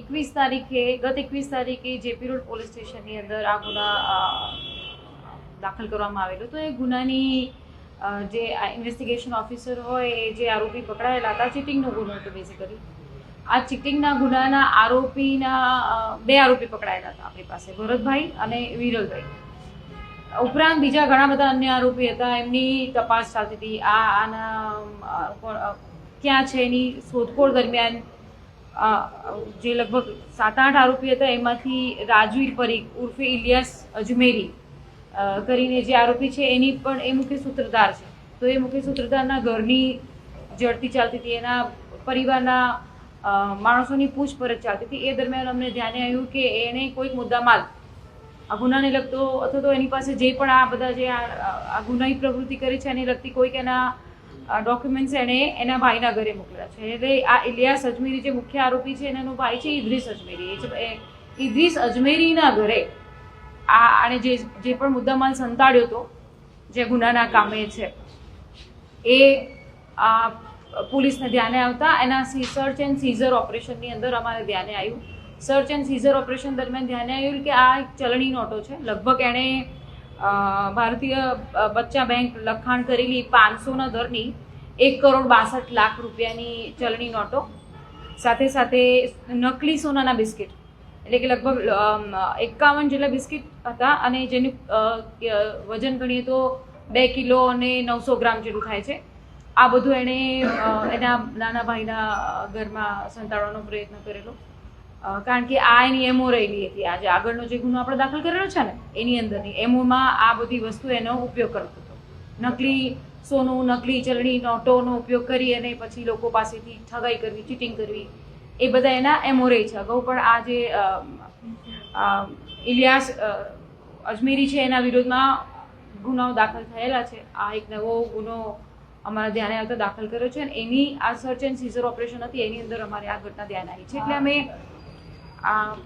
એકવીસ તારીખે, ગત એકવીસ તારીખે જેપી રોડ પોલીસ સ્ટેશનની અંદર આ ગુના દાખલ કરવામાં આવેલો. તો એ ગુનાની જે ઇન્વેસ્ટિગેશન ઓફિસર હોય જે આરોપી પકડાયેલા હતા, ચીટિંગનો ગુનો હતો બેઝિકલી આ ચીટિંગના ગુનાના આરોપીના બે આરોપી પકડાયેલા હતા આપણી પાસે, ભરતભાઈ અને વિરલભાઈ. ઉપરાંત બીજા ઘણા બધા અન્ય આરોપી હતા, એમની તપાસ ચાલતી હતી. આ, આના ક્યાં છે એની શોધખોળ દરમિયાન જે લગભગ સાત આઠ આરોપી હતા, એમાંથી રાજવીર પરીખ, ઉર્ફે ઇલિયાસ અજમેરી કરીને જે આરોપી છે, એની પણ એ મુખ્ય સૂત્રધાર છે. તો એ મુખ્ય સૂત્રધારના ઘરની જડતી ચાલતી હતી, એના પરિવારના માણસોની પૂછપરછ ચાલતી હતી. એ દરમિયાન અમને ધ્યાને આવ્યું કે એણે કોઈક મુદ્દામાલ, આ ગુનાને લગતો, અથવા તો એની પાસે જે પણ આ બધા જે આ ગુનાહી પ્રવૃત્તિ કરી છે, એને લગતી કોઈક એના ડોક્યુમેન્ટ્સ એણે એના ભાઈના ઘરે મોકલ્યા છે. એટલે આ ઇલિયાસ અજમેરી જે મુખ્ય આરોપી છે એનો ભાઈ છે ઇદ્રીસ અજમેરી. એ ઇદ્રીસ અજમેરીના ઘરે આ આણે જે જે પણ મુદ્દામાલ સંતાડ્યો હતો, જે ગુનાના કામે છે, એ આ પોલીસને ધ્યાને આવતા એના સર્ચ એન્ડ સીઝર ઓપરેશનની અંદર અમારે ધ્યાને આવ્યું. સર્ચ એન્ડ સીઝર ઓપરેશન દરમિયાન ધ્યાને આવ્યું કે આ એક ચલણી નોટો છે. લગભગ એણે ભારતીય બચ્ચા બેંક લખાણ કરેલી પાંચસોના દરની એક કરોડ બાસઠ લાખ રૂપિયાની ચલણી નોટો, સાથે સાથે નકલી સોનાના બિસ્કિટ. એટલે કે લગભગ એકાવન જેટલા બિસ્કિટ હતા અને જેનું વજન ગણીએ તો બે કિલો અને નવસો ગ્રામ જેટલું થાય છે. આ બધું એણે એના નાના ભાઈના ઘરમાં સંતાડવાનો પ્રયત્ન કરેલો. કારણ કે આ એની એમઓ રહેલી હતી. આજે આગળનો જે ગુનો આપણે દાખલ કરેલો છે ને એની અંદરની એમોમાં આ બધી વસ્તુ એનો ઉપયોગ કરતો હતો. નકલી સોનું નકલી ચલણી નોટોનો ઉપયોગ કરી અને પછી લોકો પાસેથી ઠગાઈ કરવી ચીટિંગ કરવી એ બધા એના એમો રહી છે. અગાઉ પણ આ જે ઇલિયાસ અજમેરી છે એના વિરોધમાં ગુનાઓ દાખલ થયેલા છે. આ એક નવો ગુનો અમારા ધ્યાને આવતા દાખલ કર્યો છે અને એની આ સર્ચ એન્ડ સીઝર ઓપરેશન હતી. એની અંદર અમારે આ ઘટના ધ્યાન આવી છે. એટલે અમે આ